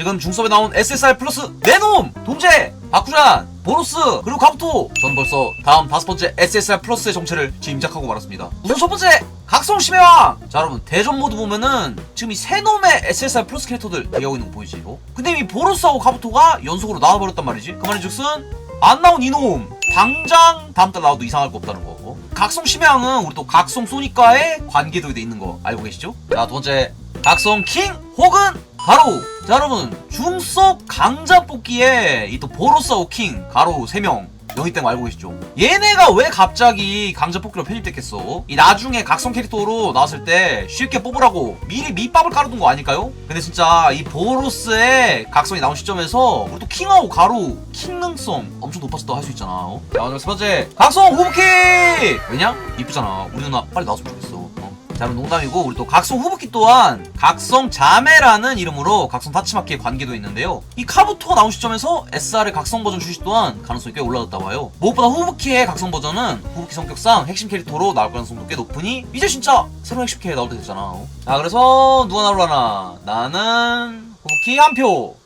지금 중섭에 나온 SSR 플러스 네놈 동재 바쿠란 보로스! 그리고 가부토! 전 벌써 다음 다섯 번째 SSR 플러스의 정체를 지금 임작하고 말았습니다. 우선 첫 번째 각성 심해 왕! 자 여러분 대전 모드 보면은 지금 이 세 놈의 SSR 플러스 캐릭터들 대기하고 있는 거 보이지? 이거 근데 이 보로스하고 가부토가 연속으로 나와버렸단 말이지. 그 말인즉슨 안 나온 이놈! 당장 다음 달 나와도 이상할 거 없다는 거. 각성 심해왕은 우리 또 각성 소니까의 관계도 돼 있는 거 알고 계시죠? 자 두 번째 각성 킹 혹은 가로 자 여러분 중속 강자 뽑기에 이 또 보로스하고 킹 가로 3명 영입된 거 알고 계시죠? 얘네가 왜 갑자기 강자 뽑기로 편입됐겠어? 이 나중에 각성 캐릭터로 나왔을 때 쉽게 뽑으라고 미리 밑밥을 깔아둔 거 아닐까요? 근데 진짜 이 보로스의 각성이 나온 시점에서 우리 또 킹하고 가로 킹 능성 엄청 높아졌다고 할수 있잖아 어? 자 오늘 세 번째 각성 후보키 왜냐? 이쁘잖아 우리 누나 빨리 나왔으면 좋겠어 그럼 농담이고 우리 또 각성 후보키 또한 각성 자매라는 이름으로 각성 타치마키의 관계도 있는데요. 이 카부토가 나온 시점에서 SR의 각성 버전 출시 또한 가능성이 꽤 올라갔다고 해요. 무엇보다 후보키의 각성 버전은 후보키 성격상 핵심 캐릭터로 나올 가능성도 꽤 높으니 이제 진짜 새로운 핵심 캐릭터 나올 때 됐잖아. 어? 자, 그래서 누가 나올라나? 나는 후보키 한 표.